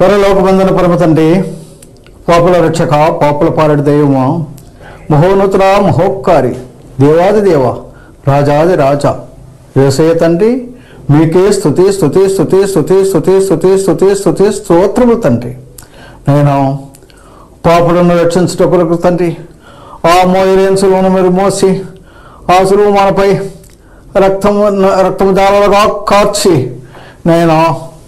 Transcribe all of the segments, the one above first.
పరలోకబంధన పరమ తండ్రి పాపుల రక్షక పాపుల పాలడి దైవమా మహోన్నతుల మహోక్కారి దేవాది దేవ రాజాది రాజా వ్యవసాయ తండ్రి మీకే స్థుతి స్థుతి స్థుతి స్థుతి స్థుతి స్థుతి స్థుతి స్థుతి స్తోత్రము తండ్రి. నేను పాపులను రక్షించుట కొరకు తండ్రి ఆ మోయరేన్సులను మీరు మోసి ఆ సులువు మనపై రక్తము రక్తము దారాలుగా కార్చి నేను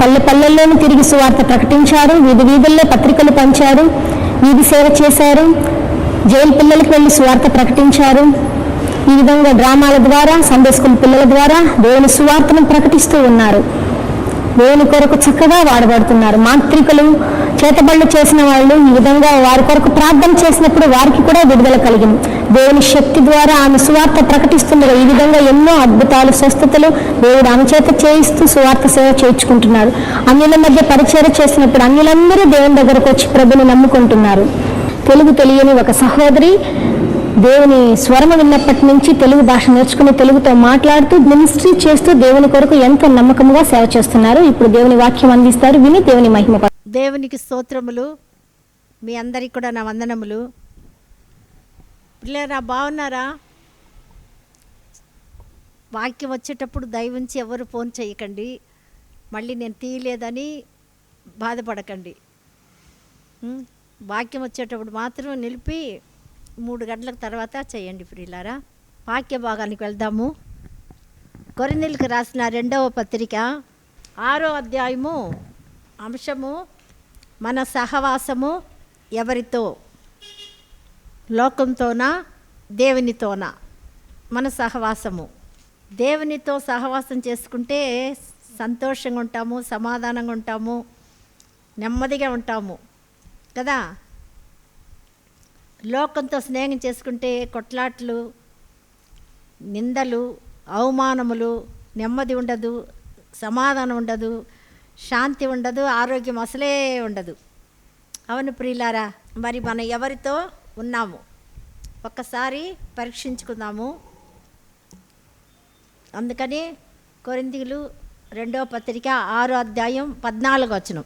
పల్లె పల్లెల్లోనూ తిరిగి సువార్త ప్రకటించారు. వీధి వీధుల్లో పత్రికలు పంచారు. వీధి సేవ చేశారు. జైలు పిల్లలకు వెళ్ళి సువార్త ప్రకటించారు. ఈ విధంగా డ్రామాల ద్వారా సండే స్కూల్ పిల్లల ద్వారా దేవుని సువార్తను ప్రకటిస్తూ ఉన్నారు. దేవుని కొరకు చక్కగా వాడబడుతున్నారు. మాంత్రికులు చేతబళ్ళు చేసిన వాళ్ళు ఈ విధంగా వారి కొరకు ప్రార్థన చేసినప్పుడు వారికి కూడా విడుదల కలిగింది. దేవుని శక్తి ద్వారా ఆమె సువార్త ప్రకటిస్తుండగా ఈ విధంగా ఎన్నో అద్భుతాలు స్వస్థతలు దేవుడు ఆమె చేత చేయిస్తూ సువార్త సేవ చేయించుకుంటున్నారు అన్యుల మధ్య పరిచయం చేసినప్పుడు అన్యులందరూ దేవుని దగ్గరకు వచ్చి ప్రభుని నమ్ముకుంటున్నారు. తెలుగు తెలియని ఒక సహోదరి దేవుని స్వరము విన్నప్పటి నుంచి తెలుగు భాష నేర్చుకుని తెలుగుతో మాట్లాడుతూ మినిస్ట్రీ చేస్తూ దేవుని కొరకు ఎంతో నమ్మకముగా సేవ చేస్తున్నారు. ఇప్పుడు దేవుని వాక్యం అందిస్తారు. విని దేవుని మహిమ దేవునికి స్తోత్రములు. మీ అందరికి కూడా నా వందనములు. పిల్లరా బాగున్నారా? వాక్యం వచ్చేటప్పుడు దయవుంచి ఎవరు ఫోన్ చేయకండి. మళ్ళీ నేను తీయలేదని బాధపడకండి. వాక్యం వచ్చేటప్పుడు మాత్రం నిలిపి మూడు గంటల తర్వాత చేయండి ప్రియులారా. వాక్య భాగానికి వెళ్దాము. కొరిందీలకు రాసిన రెండవ పత్రిక ఆరో అధ్యాయము అంశము మన సహవాసము ఎవరితో? లోకంతోనా దేవునితోనా? మన సహవాసము. దేవునితో సహవాసం చేసుకుంటే సంతోషంగా ఉంటాము సమాధానంగా ఉంటాము నెమ్మదిగా ఉంటాము. కదా? లోకంతో స్నేహం చేసుకుంటే కొట్లాట్లు నిందలు అవమానములు నెమ్మది ఉండదు సమాధానం ఉండదు శాంతి ఉండదు ఆరోగ్యం అసలే ఉండదు. అవును ప్రియులారా మరి మనం ఎవరితో ఉన్నాము. ఒక్కసారి పరీక్షించుకుందాము. అందుకని కొరిందీలు రెండవ పత్రిక ఆరో అధ్యాయం పద్నాలుగు వచనం.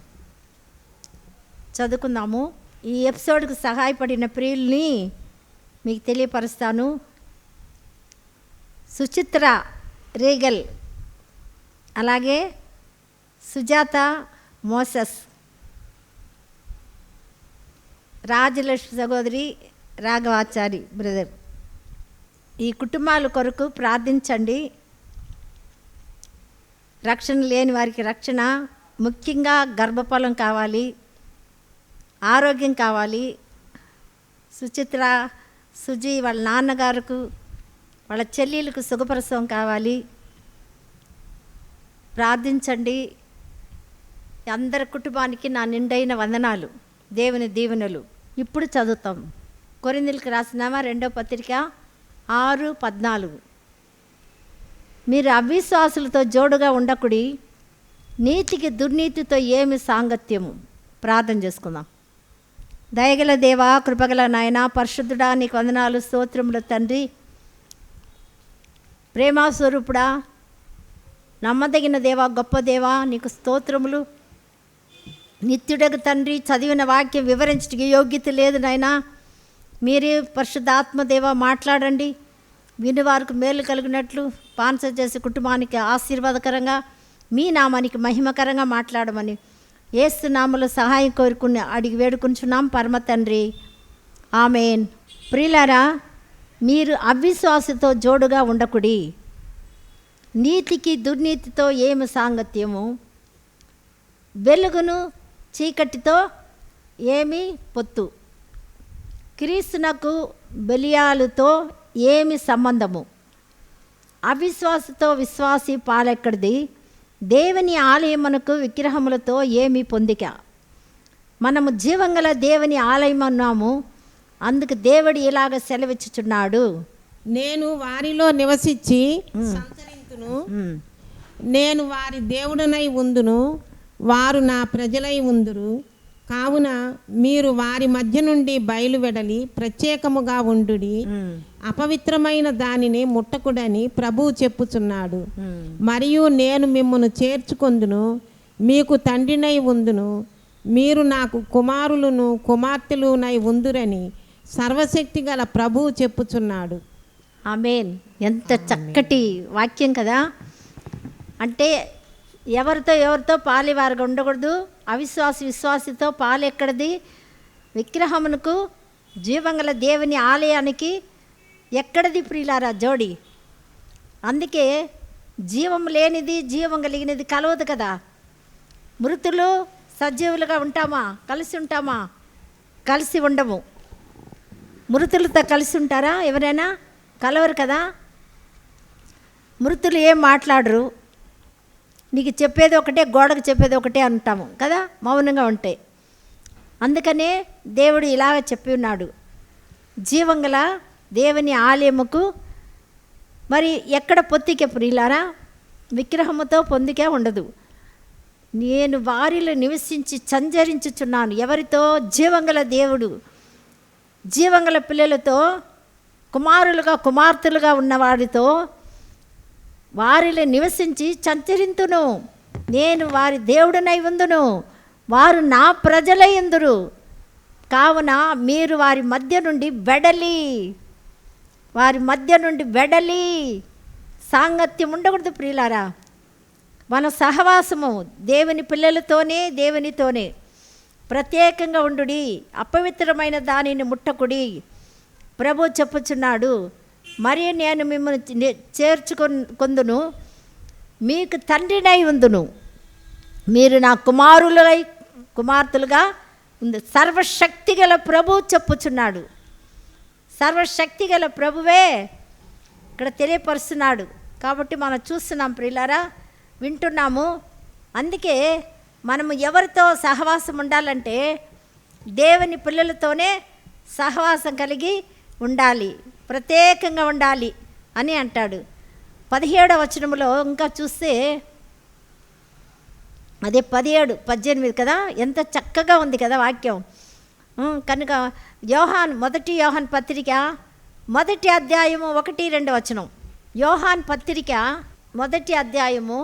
చదువుకుందాము. ఈ ఎపిసోడ్కు సహాయపడిన ప్రియుల్ని మీకు తెలియపరుస్తాను. సుచిత్ర రీగల్ అలాగే సుజాత మోసస్. రాజలక్ష్మి సహోదరి రాఘవాచారి బ్రదర్. ఈ కుటుంబాల కొరకు ప్రార్థించండి. రక్షణ లేని వారికి రక్షణ ముఖ్యంగా గర్భఫలం కావాలి ఆరోగ్యం కావాలి. సుచిత్ర సుజీ వాళ్ళ నాన్నగారుకు వాళ్ళ చెల్లెలకు సుఖప్రసవం కావాలి. ప్రార్థించండి. అందరి కుటుంబానికి నా నిండైన వందనాలు. దేవుని దీవెనలు. ఇప్పుడు చదువుతాం. కొరిందులకు రాసినామా రెండో పత్రిక? ఆరు పద్నాలుగు. మీరు అవిశ్వాసులతో జోడుగా ఉండకుడి నీతికి దుర్నీతితో ఏమి సాంగత్యము? ప్రార్థన చేసుకుందాం. దయగల దేవా కృపగల నాయన పరిశుద్ధుడా నీకు వందనాలు స్తోత్రముల తండ్రి. ప్రేమాస్వరూపుడా నమ్మదగిన దేవా గొప్ప దేవా నీకు స్తోత్రములు. నిత్యుడకు తండ్రి చదివిన వాక్యం వివరించడానికి యోగ్యత లేదు నాయనా. మీరే పరిశుద్ధాత్మదేవ మాట్లాడండి. విని వారికి మేలు కలిగినట్లు పాన్సర్ చేసే కుటుంబానికి ఆశీర్వాదకరంగా మీ నామానికి మహిమకరంగా మాట్లాడమని ఏసునామలో సహాయం కోరుకుని అడిగి వేడుకుంటున్నాం పరమ తండ్రి. ఆమెన్. ప్రియులారా మీరు అవిశ్వాసతో జోడుగా ఉండకుడి. నీతికి దుర్నీతితో ఏమి సాంగత్యము? వెలుగును చీకటితో ఏమి పొత్తు. క్రీస్తునకు బలియాలతో ఏమి సంబంధము? అవిశ్వాసతో విశ్వాసి పాలెక్కడిది? దేవుని ఆలయమునకు విగ్రహములతో ఏమి పొందిక? మనము జీవంగల దేవుని ఆలయం అన్నాము అందుకు దేవుడు ఇలాగ సెలవిచ్చుచున్నాడు. నేను వారిలో నివసించి సంచరింతును. ఉమ్, నేను వారి దేవుడనై ఉందును. వారు నా ప్రజలై ఉందురు. కావున మీరు వారి మధ్య నుండి బయలువెడలి ప్రత్యేకముగా ఉండుడి. ఉమ్, అపవిత్రమైన దానిని ముట్టకుడని ప్రభువు చెప్పుచున్నాడు. మరియు నేను మిమ్మను చేర్చుకొందును. మీకు తండ్రినై ఉందును. మీరు నాకు కుమారులను కుమార్తెలునై ఉందురని సర్వశక్తి గల ప్రభువు చెప్పుచున్నాడు. ఆమెన్. ఎంత చక్కటి వాక్యం కదా. అంటే ఎవరితో ఎవరితో పాలివారుగా ఉండకూడదు. అవిశ్వాస విశ్వాసితో పాలు ఎక్కడిది? విగ్రహమునకు జీవంగల దేవుని ఆలయానికి ఎక్కడిది ప్రియులారా జోడి? అందుకే జీవం లేనిది జీవం కలిగినది కలవదు కదా. మృతులు సజీవులుగా ఉంటామా? కలిసి ఉంటామా? కలిసి ఉండము. మృతులతో కలిసి ఉంటారా? ఎవరైనా? కలవరు కదా. మృతులు ఏం మాట్లాడరు? నీకు చెప్పేది ఒకటే గోడకు చెప్పేది ఒకటే అంటాము కదా? మౌనంగా ఉంటాయి అందుకనే దేవుడు ఇలాగ చెప్పి ఉన్నాడు. జీవంగల దేవుని ఆలయముకు మరి ఎక్కడ పొత్తికే ప్రియులారా? విగ్రహముతో పొందికే ఉండదు. నేను వారిలో నివసించి సంచరించుచున్నాను. ఎవరితో? జీవంగల దేవుడు. జీవంగల పిల్లలతో కుమారులుగా కుమార్తెలుగా ఉన్నవారితో వారిలో నివసించి సంచరింతును నేను వారి దేవుడనై ఉందును. వారు నా ప్రజలై ఎందురు కావున మీరు వారి మధ్య నుండి వెడలి. వారి మధ్య నుండి వెడలి. సాంగత్యం ఉండకూడదు ప్రియులారా. మన సహవాసము దేవుని పిల్లలతోనే దేవునితోనే. ప్రత్యేకంగా ఉండుడి అపవిత్రమైన దానిని ముట్టకుడి. ప్రభు చెప్పుచున్నాడు మరి నేను మిమ్మల్ని చేర్చుకొన్ కొందును. మీకు తండ్రినై ఉందును. మీరు నా కుమారులై కుమార్తెలుగా ఉంది. సర్వశక్తి గల ప్రభు చెప్పుచున్నాడు. సర్వశక్తి గల ప్రభువే ఇక్కడ తెలియపరుస్తున్నాడు. కాబట్టి మనం చూస్తున్నాం ప్రియులారా వింటున్నాము. అందుకే మనము ఎవరితో సహవాసం ఉండాలంటే దేవుని పిల్లలతోనే సహవాసం కలిగి ఉండాలి. ప్రత్యేకంగా ఉండాలి అని అంటాడు. పదిహేడవ వచనములో ఇంకా చూస్తే అదే పదిహేడు పద్దెనిమిది కదా? ఎంత చక్కగా ఉంది కదా వాక్యం. కనుక యోహాన్ మొదటి యోహాన్ పత్రిక మొదటి అధ్యాయము ఒకటి రెండు వచనం. యోహాన్ పత్రిక మొదటి అధ్యాయము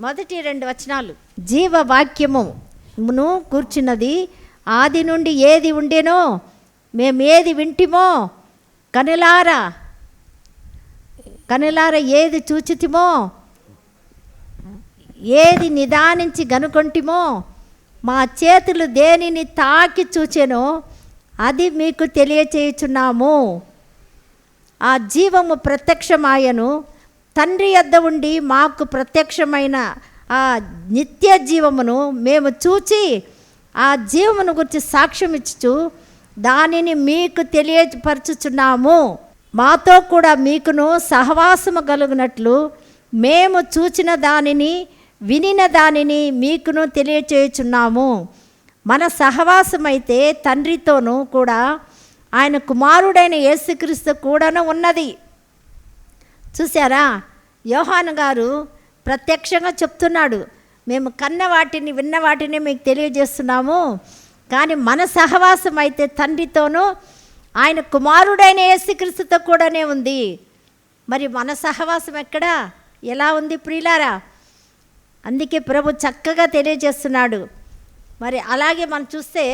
మొదటి రెండు వచనాలు. జీవ వాక్యమును కూర్చున్నది ఆది నుండి ఏది ఉండేనో మేము ఏది వింటిమో కనులారా? కనులారా ఏది చూచితిమో? ఏది నిదానించి గనుకొంటిమో? మా చేతులు దేనిని తాకి చూచెనో అది మీకు తెలియచేయుచున్నాము. ఆ జీవము ప్రత్యక్షమాయను. తండ్రి యొద్ద ఉండి మాకు ప్రత్యక్షమైన ఆ నిత్య జీవమును మేము చూచి ఆ జీవమును గురించి సాక్ష్యం ఇచ్చు దానిని మీకు తెలియపరచుచున్నాము. మాతో కూడా మీకును సహవాసము కలుగునట్లు మేము చూచిన దానిని వినిన దానిని మీకును తెలియచేయుచున్నాము. మన సహవాసమైతే తండ్రితోనూ కూడా ఆయన కుమారుడైన యేసుక్రీస్తు కూడాను ఉన్నది. చూసారా యోహాన్ గారు ప్రత్యక్షంగా చెప్తున్నాడు. మేము కన్న వాటిని విన్న వాటిని మీకు తెలియజేస్తున్నాము. కానీ మన సహవాసం అయితే తండ్రితోనూ ఆయన కుమారుడైన యేసుక్రీస్తుతో కూడానే ఉంది. మరి మన సహవాసం ఎక్కడా? ఎలా ఉంది ప్రియులారా? అందుకే ప్రభు చక్కగా తెలియజేస్తున్నాడు. మరి అలాగే మనం చూస్తే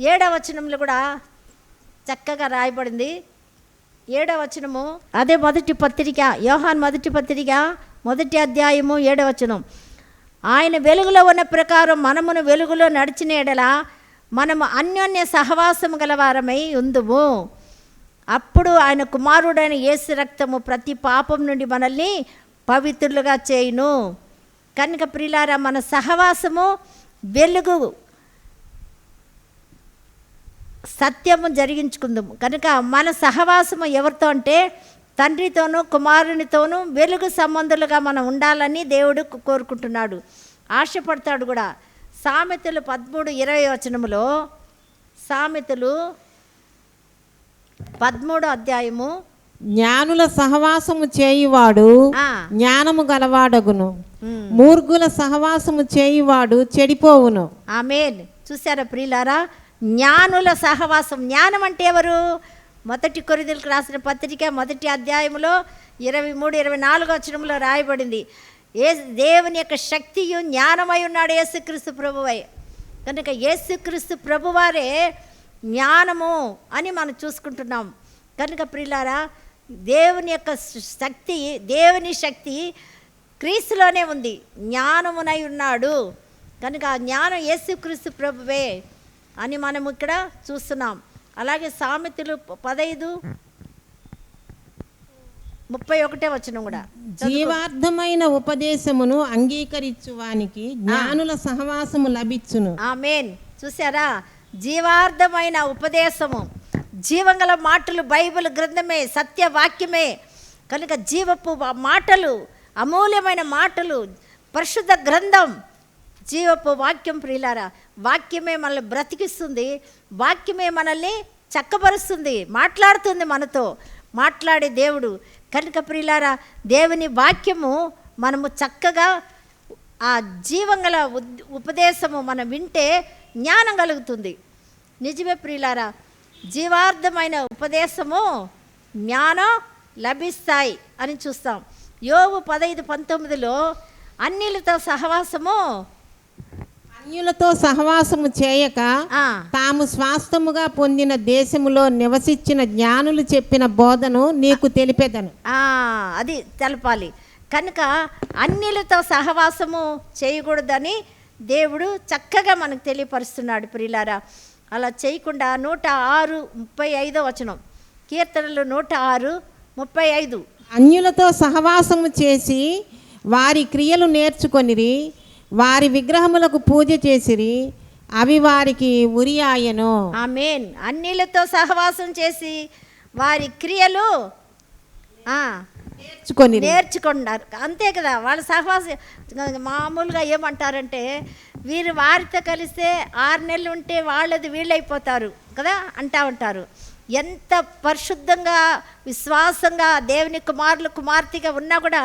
ఏడవ వచనంలో కూడా చక్కగా రాయబడింది. ఏడవ వచనము అదే మొదటి పత్రిక యోహాన్ మొదటి పత్రిక మొదటి అధ్యాయము ఏడవ వచనం. ఆయన వెలుగులో ఉన్న ప్రకారం మనమును వెలుగులో నడిచిన ఎడల మనము అన్యోన్య సహవాసము గలవారమై ఉందుము. అప్పుడు ఆయన కుమారుడైన యేసు రక్తము ప్రతి పాపం నుండి మనల్ని పవిత్రులుగా చేయును. కనుక ప్రిలారా మన సహవాసము వెలుగు సత్యము జరిగించుకుందాము. కనుక మన సహవాసము ఎవరితో అంటే తండ్రితోనూ కుమారునితోనూ వెలుగు సంబంధులుగా మనం ఉండాలని దేవుడు కోరుకుంటున్నాడు. ఆశపడతాడు కూడా. సామెతలు పదమూడు ఇరవై వచనములో సామెతలు పదమూడో అధ్యాయము జ్ఞానుల సహవాసము చేయువాడు జ్ఞానము గలవాడగును. మూర్ఖుల సహవాసము చేయువాడు చెడిపోవును. ఆమెన్. చూసారా ప్రియులారా? జ్ఞానుల సహవాసం. జ్ఞానం అంటే ఎవరు? మొదటి కొరిదలకు రాసిన పత్రిక మొదటి అధ్యాయంలో ఇరవై మూడు ఇరవై నాలుగు వచనంలో రాయబడింది. ఏ దేవుని యొక్క శక్తియు జ్ఞానమై ఉన్నాడు యేసుక్రీస్తు ప్రభువై. కనుక యేసుక్రీస్తు ప్రభువారే జ్ఞానము అని మనం చూసుకుంటున్నాం. కనుక ప్రిల్లారా దేవుని యొక్క శక్తి దేవుని శక్తి క్రీస్తులోనే ఉంది. జ్ఞానమునై ఉన్నాడు. కనుక ఆ జ్ఞానం యేసుక్రీస్తు ప్రభువే అని మనం ఇక్కడ చూస్తున్నాం. అలాగే సామెతలు పదైదు ముప్పై ఒకటే వచ్చిన కూడా. జీవార్థమైన ఉపదేశమును అంగీకరించువానికి జ్ఞానుల సహవాసము లభించును ఆమెన్. చూసారా జీవార్థమైన ఉపదేశము. జీవంగల మాటలు బైబిల్ గ్రంథమే సత్యవాక్యమే. కనుక జీవపు మాటలు అమూల్యమైన మాటలు పరిశుద్ధ గ్రంథం. జీవపు వాక్యం ప్రియులారా వాక్యమే మనల్ని బ్రతికిస్తుంది వాక్యమే మనల్ని చక్కబరుస్తుంది మాట్లాడుతుంది మనతో. మాట్లాడే దేవుడు కనుక ప్రియులారా దేవుని వాక్యము మనము చక్కగా ఆ జీవంగల ఉద్- ఉపదేశము మనం వింటే జ్ఞానం కలుగుతుంది. నిజమే ప్రియులారా జీవార్థమైన ఉపదేశము జ్ఞానం లభిస్తాయి అని చూస్తాం. యోగు పదైదు పంతొమ్మిదిలో అన్నిలతో సహవాసము అన్యులతో సహవాసము చేయక తాము స్వాస్థముగా పొందిన దేశములో నివసించిన జ్ఞానులు చెప్పిన బోధను నీకు తెలిపేదను. అది తెలపాలి. కనుక అన్నిలతో సహవాసము చేయకూడదని దేవుడు చక్కగా మనకు తెలియపరుస్తున్నాడు ప్రియులారా. అలా చేయకుండా నూట ఆరు ముప్పై ఐదో వచనం. కీర్తనలు నూట ఆరు ముప్పై ఐదు. అన్యులతో సహవాసము చేసి వారి క్రియలు నేర్చుకొనిరి వారి విగ్రహములకు పూజ చేసిరి అవి వారికి ఉరియాయను. ఆమెన్. అన్నిలతో సహవాసం చేసి వారి క్రియలు నేర్చుకొని నేర్చుకున్నారు అంతే కదా వాళ్ళ సహవాసం మామూలుగా ఏమంటారంటే వీరు వారితో కలిస్తే ఆరు నెలలు ఉంటే వాళ్ళది వీళ్ళైపోతారు కదా అంటా ఉంటారు. ఎంత పరిశుద్ధంగా విశ్వాసంగా దేవుని కుమారులు కుమార్తెగా ఉన్నా కూడా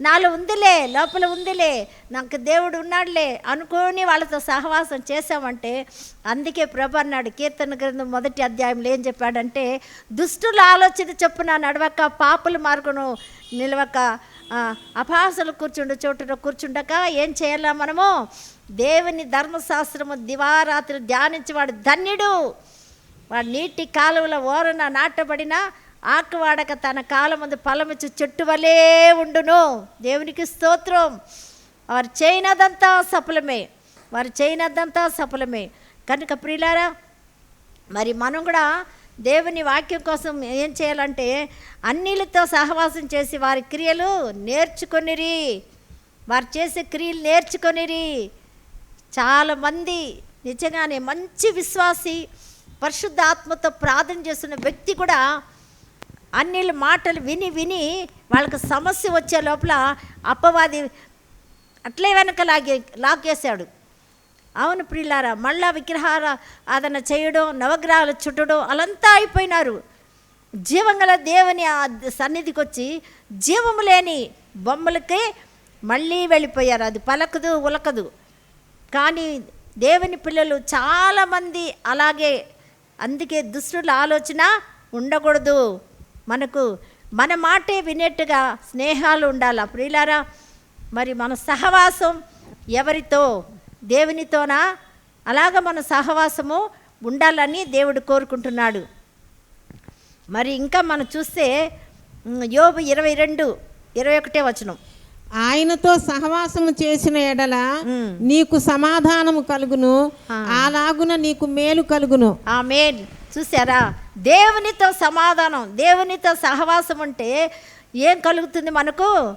నాలో ఉందిలే లోపల ఉందిలే నాకు దేవుడు ఉన్నాడులే అనుకోని వాళ్ళతో సహవాసం చేశామంటే అందుకే ప్రభు అన్నాడు కీర్తన గ్రంథం మొదటి అధ్యాయంలో ఏం చెప్పాడంటే దుష్టుల ఆలోచన చొప్పున నడవక పాపుల మార్గను నిలవక అపాసలు అపహాసలు కూర్చుండు చోటున కూర్చుండక ఏం చేయాలా మనము? దేవుని ధర్మశాస్త్రము దివారాత్రి ధ్యానించేవాడు ధన్యుడు. వాడు నీటి కాలువల ఓరన నాటబడిన ఆకువాడక తన కాలం ముందు పలమిచ్చు చెట్టు వలే ఉండును. దేవునికి స్తోత్రం. వారు చేయనదంతా సఫలమే. వారు చేయనదంతా సఫలమే. కనుక ప్రియులారా మరి మనం కూడా దేవుని వాక్యం కోసం ఏం చేయాలంటే అన్నిలతో సహవాసం చేసి వారి క్రియలు నేర్చుకొనిరి. వారు చేసే క్రియలు నేర్చుకొనిరి. చాలామంది నిజంగానే మంచి విశ్వాసి పరిశుద్ధాత్మతో ప్రార్థన చేస్తున్న వ్యక్తి కూడా అన్నిల మాటలు విని విని వాళ్ళకి సమస్య వచ్చే లోపల అప్పవాది అట్లే వెనక లాగే లాగేశాడు. అవును ప్రియులారా మళ్ళా విగ్రహాల ఆదరణ చేయడం నవగ్రహాలు చుట్టడం అలంతా అయిపోయినారు. జీవంగల దేవుని ఆ సన్నిధికి వచ్చి జీవము లేని బొమ్మలకే మళ్ళీ వెళ్ళిపోయారు. అది పలకదు ఉలకదు. కానీ దేవుని పిల్లలు చాలామంది అలాగే అందుకే దుష్టుల ఆలోచన ఉండకూడదు. మనకు మన మాటే వినేట్టుగా స్నేహాలు ఉండాలి. ప్రియులారా మరి మన సహవాసం ఎవరితో? దేవునితోనా? అలాగ మన సహవాసము ఉండాలని దేవుడు కోరుకుంటున్నాడు. మరి ఇంకా మనం చూస్తే యోబు ఇరవై రెండు ఇరవై ఒకటే వచనం. ఆయనతో సహవాసము చేసిన ఎడల ఉమ్. నీకు సమాధానము కలుగును. ఆ. అలాగున నీకు మేలు కలుగును. ఆమె చూసారా దేవునితో సమాధానం దేవునితో సహవాసం ఉంటే ఏం కలుగుతుంది మనకు?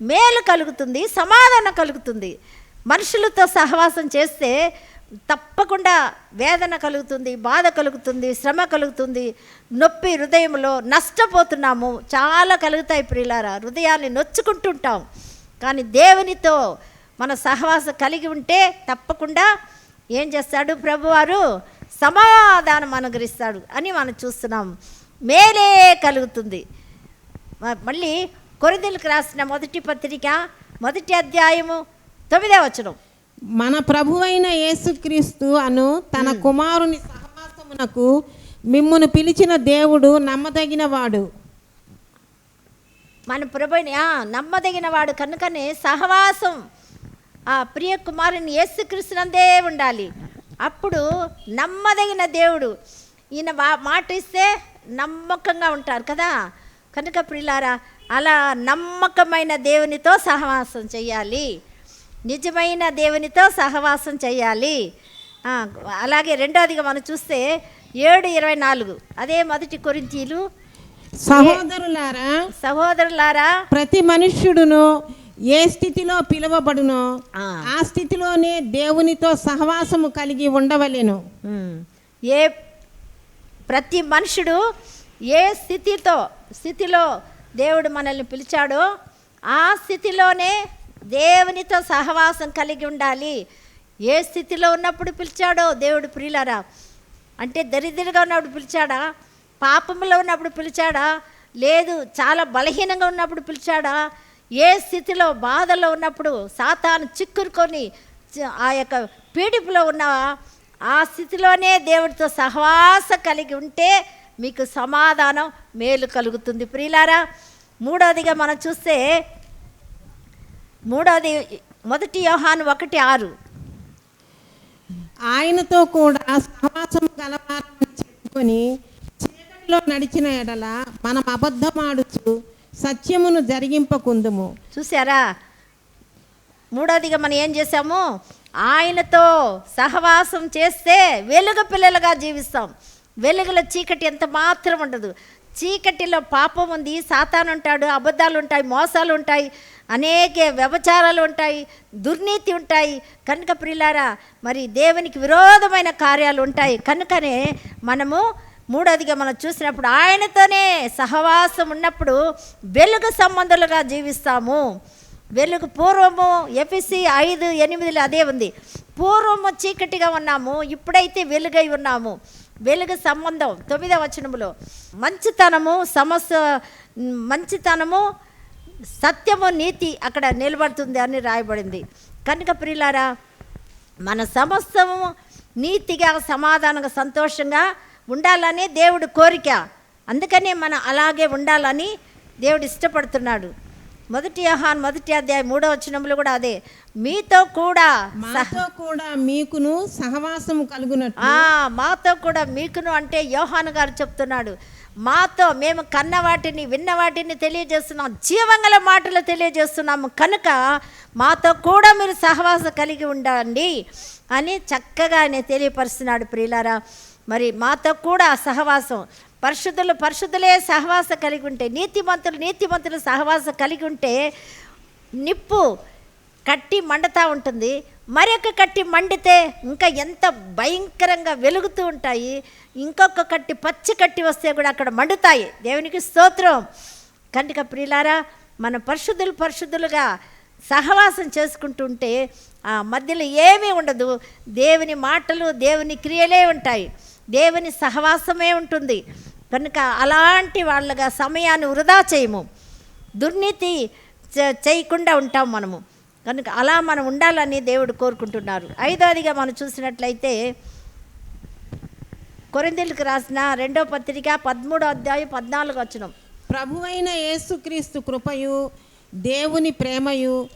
మేలు కలుగుతుంది సమాధానం కలుగుతుంది. మనుషులతో సహవాసం చేస్తే తప్పకుండా వేదన కలుగుతుంది బాధ కలుగుతుంది శ్రమ కలుగుతుంది. నొప్పి హృదయంలో నష్టపోతున్నాము. చాలా కలుగుతాయి ప్రియులారా. హృదయాన్ని నొచ్చుకుంటుంటాం. కానీ దేవునితో మన సహవాసం కలిగి ఉంటే తప్పకుండా ఏం చేస్తాడు ప్రభువారు? సమాధానం అనుగ్రహిస్తాడు అని మనం చూస్తున్నాం. మేలే కలుగుతుంది. మళ్ళీ కొరిదలకు రాసిన మొదటి పత్రిక మొదటి అధ్యాయము తొమ్మిదే వచనం. మన ప్రభువైన యేసుక్రీస్తు అను తన కుమారుని సహవాసమునకు మిమ్మును పిలిచిన దేవుడు నమ్మదగిన వాడు మన ప్రభుని ఆ, నమ్మదగిన వాడు కనుకనే సహవాసం ఆ ప్రియ కుమారుని యేసుక్రీస్తునందే ఉండాలి. అప్పుడు నమ్మదగిన దేవుడు ఈయన మాట ఇస్తే నమ్మకంగా ఉంటారు కదా. కనుక ప్రియులారా అలా నమ్మకమైన దేవునితో సహవాసం చేయాలి నిజమైన దేవునితో సహవాసం చేయాలి. అలాగే రెండోదిగా మనం చూస్తే ఏడు ఇరవై నాలుగు. అదే మొదటి కొరింతీలు సహోదరులారా సహోదరులారా ప్రతి మనుష్యుడును ఏ స్థితిలో పిలువబడునో ఆ. స్థితిలోనే దేవునితో సహవాసము కలిగి ఉండవలెను. ఏ ప్రతి మనుషుడు ఏ స్థితితో స్థితిలో దేవుడు మనల్ని పిలిచాడో ఆ స్థితిలోనే దేవునితో సహవాసం కలిగి ఉండాలి. ఏ స్థితిలో ఉన్నప్పుడు పిలిచాడో దేవుడు ప్రియులరా? అంటే దరిద్రగా ఉన్నప్పుడు పిలిచాడా? పాపంలో ఉన్నప్పుడు పిలిచాడా? లేదు చాలా బలహీనంగా ఉన్నప్పుడు పిలిచాడా? ఏ స్థితిలో బాధలో ఉన్నప్పుడు సాతాను చిక్కురుకొని ఆ యొక్క పీడిపులో ఉన్న ఆ స్థితిలోనే దేవుడితో సహవాసం కలిగి ఉంటే మీకు సమాధానం మేలు కలుగుతుంది ప్రియులారా. మూడవదిగా మనం చూస్తే మూడవది మొదటి యోహాను ఒకటి ఆరు. ఆయనతో కూడా సహవాసము గలవారని చెప్పుకొని చీకటిలో నడిచిన ఎడల మనం అబద్ధమాడుచు సత్యమును జరిగింపకుందుము. చూసారా మూడోదిగా మనం ఏం చేసాము ఆయనతో సహవాసం చేస్తే వెలుగు పిల్లలుగా జీవిస్తాం. వెలుగులో చీకటి ఎంత మాత్రం ఉండదు. చీకటిలో పాపం ఉంది సాతాను ఉంటాడు అబద్ధాలు ఉంటాయి మోసాలు ఉంటాయి అనేక వ్యభచారాలు ఉంటాయి దుర్నీతి ఉంటాయి. కనుక ప్రిలారా మరి దేవునికి విరోధమైన కార్యాలు ఉంటాయి. కనుకనే మనము మూడోదిగా మనం చూసినప్పుడు ఆయనతోనే సహవాసం ఉన్నప్పుడు వెలుగు సంబంధులుగా జీవిస్తాము. వెలుగు పూర్వము ఎఫ్ఎస్సి ఐదు ఎనిమిదిలో అదే ఉంది. పూర్వము చీకటిగా ఉన్నాము ఇప్పుడైతే వెలుగై ఉన్నాము. వెలుగు సంబంధం తొమ్మిదవ వచనములో మంచితనము సమస్య మంచితనము సత్యము నీతి అక్కడ నిలబడుతుంది అని రాయబడింది. కనుక ప్రియులారా మన సమస్తము నీతిగా సమాధానంగా సంతోషంగా ఉండాలని దేవుడు కోరిక. అందుకనే మనం అలాగే ఉండాలని దేవుడు ఇష్టపడుతున్నాడు. మొదటి ఆహాన్ మొదటి అధ్యాయం మూడో వచనంలో కూడా అదే మీతో కూడా మాతో కూడా మీకును సహవాసము కలుగునట్టు. మాతో కూడా మీకును అంటే యోహాను గారు చెప్తున్నాడు. మాతో మేము కన్న వాటిని విన్న వాటిని తెలియజేస్తున్నాం. జీవంగల మాటలు తెలియజేస్తున్నాము. కనుక మాతో కూడా మీరు సహవాసం కలిగి ఉండండి అని చక్కగా ఆయన తెలియపరుస్తున్నాడు ప్రియులారా. మరి మాతో కూడా సహవాసం. పరిశుద్ధులు పరిశుద్ధులే సహవాసం కలిగి ఉంటే నీతిమంతులు నీతిమంతులు సహవాసం కలిగి ఉంటే నిప్పు కట్టి మండతా ఉంటుంది. మరొక కట్టి మండితే ఇంకా ఎంత భయంకరంగా వెలుగుతూ ఉంటాయి. ఇంకొక కట్టి పచ్చి కట్టి వస్తే కూడా అక్కడ మండుతాయి. దేవునికి స్తోత్రం. కనుక ప్రియులారా మన పరిశుద్ధులు పరిశుద్ధులుగా సహవాసం చేసుకుంటుంటే ఆ మధ్యలో ఏమీ ఉండదు. దేవుని మాటలు దేవుని క్రియలే ఉంటాయి. దేవుని సహవాసమే ఉంటుంది. కనుక అలాంటి వాళ్ళగా సమయాన్ని వృధా చేయము. దుర్నీతి చేయకుండా ఉంటాం మనము. కనుక అలా మనం ఉండాలని దేవుడు కోరుకుంటున్నారు. ఐదవదిగా మనం చూసినట్లయితే కొరిందీలకు రాసిన రెండో పత్రిక పదమూడో అధ్యాయం పద్నాలుగు వచనం. ప్రభువైన యేసుక్రీస్తు కృపయు దేవుని ప్రేమయు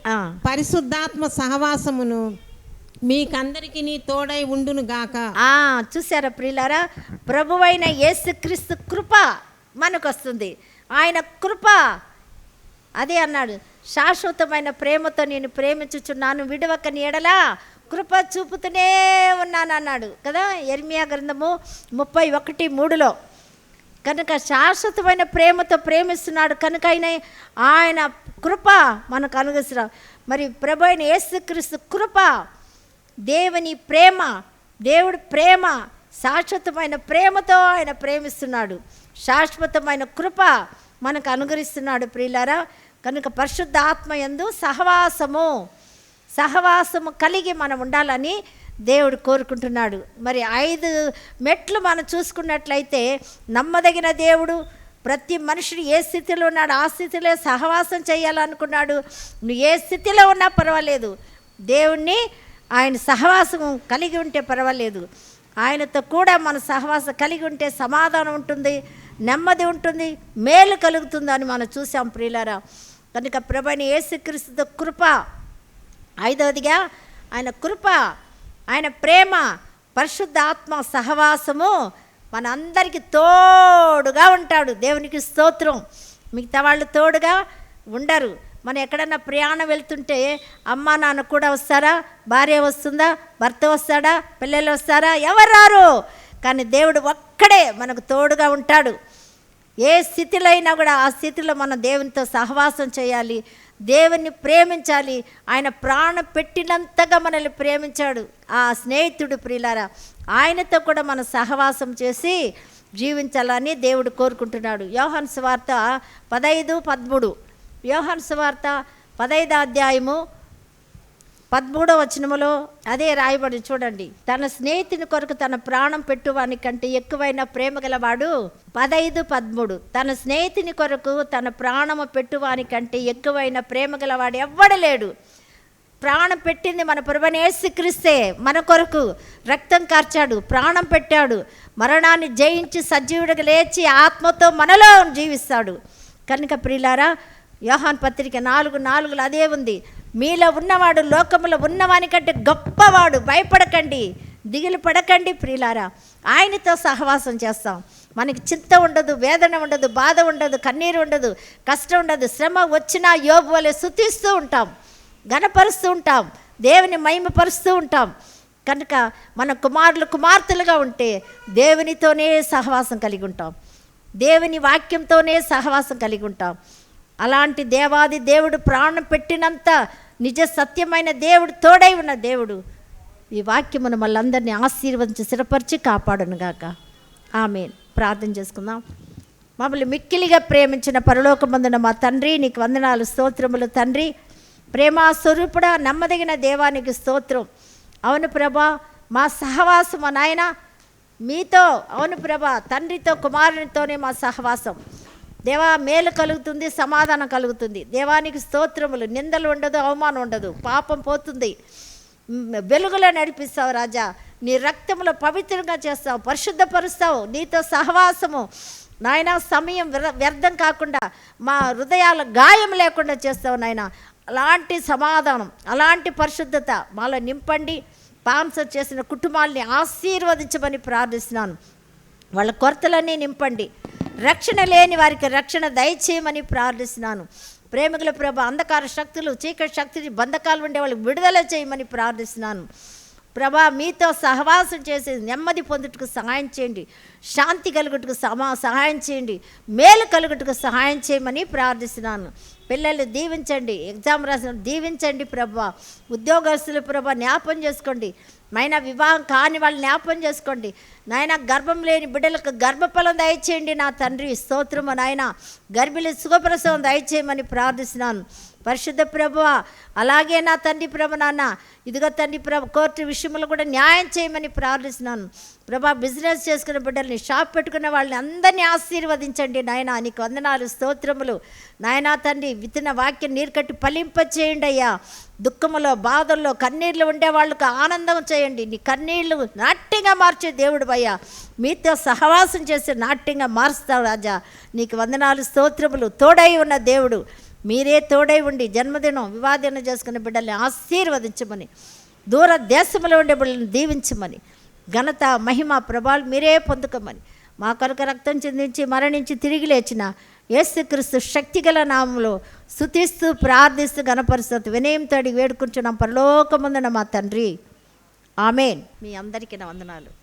పరిశుద్ధాత్మ సహవాసమును మీకందరికీ తోడై ఉండును గాక. ఆ, చూసారా ప్రియులారా? ప్రభువైన యేసుక్రీస్తు కృప మనకు వస్తుంది ఆయన కృప అదే అన్నాడు శాశ్వతమైన ప్రేమతో నేను ప్రేమించుచున్నాను. విడవకని ఎడలా కృప చూపుతూనే ఉన్నాను అన్నాడు. కదా? ఎర్మియా గ్రంథము ముప్పై ఒకటి మూడులో. కనుక శాశ్వతమైన ప్రేమతో ప్రేమిస్తున్నాడు. కనుక ఆయన ఆయన కృప మనకు అనుగ్రహిస్తున్నాడు. మరి ప్రభు అయిన యేసుక్రీస్తు కృప దేవుని ప్రేమ దేవుడి ప్రేమ శాశ్వతమైన ప్రేమతో ఆయన ప్రేమిస్తున్నాడు. శాశ్వతమైన కృప మనకు అనుగ్రహిస్తున్నాడు ప్రియులారా. కనుక పరిశుద్ధ ఆత్మ యందు సహవాసము సహవాసము కలిగి మనం ఉండాలని దేవుడు కోరుకుంటున్నాడు. మరి ఐదు మెట్లు మనం చూసుకున్నట్లయితే నమ్మదగిన దేవుడు ప్రతి మనుషుడు ఏ స్థితిలో ఉన్నాడు ఆ స్థితిలో సహవాసం చేయాలనుకున్నాడు. నువ్వు ఏ స్థితిలో ఉన్నా పర్వాలేదు. దేవుణ్ణి ఆయన సహవాసం కలిగి ఉంటే పర్వాలేదు. ఆయనతో కూడా మన సహవాసం కలిగి ఉంటే సమాధానం ఉంటుంది నెమ్మది ఉంటుంది మేలు కలుగుతుందని మనం చూసాం ప్రియులారా. కనుక ప్రభని యేసుక్రీస్తు కృప. ఐదవదిగా ఆయన కృప ఆయన ప్రేమ పరిశుద్ధ ఆత్మ సహవాసము మనందరికీ తోడుగా ఉంటాడు. దేవునికి స్తోత్రం. మిగతా వాళ్ళు తోడుగా ఉండరు. మనం ఎక్కడన్నా ప్రయాణం వెళ్తుంటే అమ్మ నాన్న కూడా వస్తారా? భార్య వస్తుందా? భర్త వస్తాడా? పిల్లలు వస్తారా? ఎవరు రారు? కానీ దేవుడు ఒక్కడే మనకు తోడుగా ఉంటాడు. ఏ స్థితిలో అయినా కూడా ఆ స్థితిలో మనం దేవునితో సహవాసం చేయాలి దేవుణ్ణి ప్రేమించాలి. ఆయన ప్రాణం పెట్టినంతగా మనల్ని ప్రేమించాడు ఆ స్నేహితుడు ప్రియులారా. ఆయనతో కూడా మనం సహవాసం చేసి జీవించాలని దేవుడు కోరుకుంటున్నాడు. యోహన్ సువార్త పదైదు పదమూడు. యోహన్ సువార్త పదైదు అధ్యాయము పదమూడవ వచనములో అదే రాయబడి చూడండి. తన స్నేహితుని కొరకు తన ప్రాణం పెట్టువాని కంటే ఎక్కువైన ప్రేమ గలవాడు పదైదు పదమూడు. తన స్నేహితుని కొరకు తన ప్రాణము పెట్టువాని కంటే ఎక్కువైన ప్రేమ గలవాడు ఎవ్వడలేడు ప్రాణం పెట్టింది మన ప్రభుని క్రిస్తే. మన కొరకు రక్తం కార్చాడు ప్రాణం పెట్టాడు. మరణాన్ని జయించి సజీవుడిగా లేచి ఆత్మతో మనలో జీవిస్తాడు. కనుక ప్రియులారా యోహాన్ పత్రిక నాలుగు నాలుగులో అదే ఉంది. మీలో ఉన్నవాడు లోకములో ఉన్నవాని కంటే గొప్పవాడు భయపడకండి దిగులు పడకండి ప్రియులారా. ఆయనతో సహవాసం చేస్తాం. మనకి చింత ఉండదు వేదన ఉండదు బాధ ఉండదు కన్నీరు ఉండదు కష్టం ఉండదు శ్రమ వచ్చినా యోగు వలె శుతిస్తూ ఉంటాం ఘనపరుస్తూ ఉంటాం దేవుని మహిమపరుస్తూ ఉంటాం. కనుక మన కుమారులు కుమార్తెలుగా ఉంటే దేవునితోనే సహవాసం కలిగి ఉంటాం. దేవుని వాక్యంతోనే సహవాసం కలిగి ఉంటాం. అలాంటి దేవాది దేవుడు ప్రాణం పెట్టినంత నిజ సత్యమైన దేవుడు తోడై ఉన్న దేవుడు. ఈ వాక్యమును మళ్ళందరినీ ఆశీర్వదించి స్థిరపరిచి కాపాడునుగాక ఆమె ప్రార్థన చేసుకుందాం. మమ్మల్ని మిక్కిలిగా ప్రేమించిన పరలోకమందున మా తండ్రి నీకు వందనాలు స్తోత్రములు తండ్రి. ప్రేమా స్వరూపుడ నమ్మదగిన దేవానికి స్తోత్రం. అవును ప్రభా మా సహవాసం నాయన మీతో అవును ప్రభా తండ్రితో కుమారునితోనే మా సహవాసం. దేవా మేలు కలుగుతుంది సమాధానం కలుగుతుంది. దేవానికి స్తోత్రములు నిందలు ఉండదు అవమానం ఉండదు పాపం పోతుంది. వెలుగులో నడిపిస్తావు రాజా. నీ రక్తంలో పవిత్రంగా చేస్తావు పరిశుద్ధపరుస్తావు నీతో సహవాసము. నాయన సమయం వ్యర్థం కాకుండా మా హృదయాల గాయం లేకుండా చేస్తావు నాయన. అలాంటి సమాధానం అలాంటి పరిశుద్ధత మాలో నింపండి. పాన్సర్ చేసిన కుటుంబాల్ని ఆశీర్వదించమని ప్రార్థిస్తున్నాను. వాళ్ళ కొరతలన్నీ నింపండి. రక్షణ లేని వారికి రక్షణ దయచేయమని ప్రార్థిస్తున్నాను. ప్రేమికుల ప్రభ అంధకార శక్తులు చీకటి శక్తులు బంధకాలు ఉండే వాళ్ళకి విడుదల చేయమని ప్రార్థిస్తున్నాను. ప్రభా మీతో సహవాసం చేసి నెమ్మది పొందుటకు సహాయం చేయండి. శాంతి కలుగుటకు సమా సహాయం చేయండి. మేలు కలుగుటకు సహాయం చేయమని ప్రార్థిస్తున్నాను. పిల్లలు దీవించండి. ఎగ్జామ్ రాసిన దీవించండి ప్రభా. ఉద్యోగస్తులు ప్రభా జ్ఞాపం చేసుకోండి. నాయన వివాహం కాని వాళ్ళు జ్ఞాపం చేసుకోండి. నాయన గర్భం లేని బిడ్డలకు గర్భఫలం దయచేయండి నా తండ్రి. స్తోత్రము నాయన గర్భిణి సుఖప్రసవం దయచేయమని ప్రార్థిస్తున్నాను. పరిశుద్ధ ప్రభువ అలాగే నా తండ్రి ప్రభు నాన్న ఇదిగో తండ్రి ప్రభు కోర్టు విషయంలో కూడా న్యాయం చేయమని ప్రార్థిస్తున్నాను. ప్రభా బిజినెస్ చేసుకున్న బిడ్డల్ని షాప్ పెట్టుకున్న వాళ్ళని అందరినీ ఆశీర్వదించండి నాయన నీకు వందనాలు స్తోత్రములు. నాయనా తండ్రి విత్తిన వాక్యం నీరు కట్టి ఫలింపచేయండి అయ్యా. దుఃఖములో బాధల్లో కన్నీళ్ళు ఉండే వాళ్ళకు ఆనందం చేయండి. నీ కన్నీళ్ళు నాట్యంగా మార్చే దేవుడు అయ్యా. మీతో సహవాసం చేసి నాట్యంగా మారుస్తావు రాజా. నీకు వందనాలు స్తోత్రములు తోడై ఉన్న దేవుడు. మీరే తోడై ఉండి జన్మదినం వివాహదినం చేసుకున్న బిడ్డల్ని ఆశీర్వదించమని దూర దేశంలో ఉండే బిడ్డలను దీవించమని ఘనత మహిమ ప్రభావాలు మీరే పొందుకోమని మా కొరకు రక్తం చెందించి మరణించి తిరిగి లేచిన యేసుక్రీస్తు శక్తిగల నామంలో స్థుతిస్తూ ప్రార్థిస్తూ గణపరుస్తూ వినయంతో అడిగి వేడుకుంటున్నాం పరలోకముందున మా తండ్రి. ఆమెన్. మీ అందరికీ నా వందనాలు.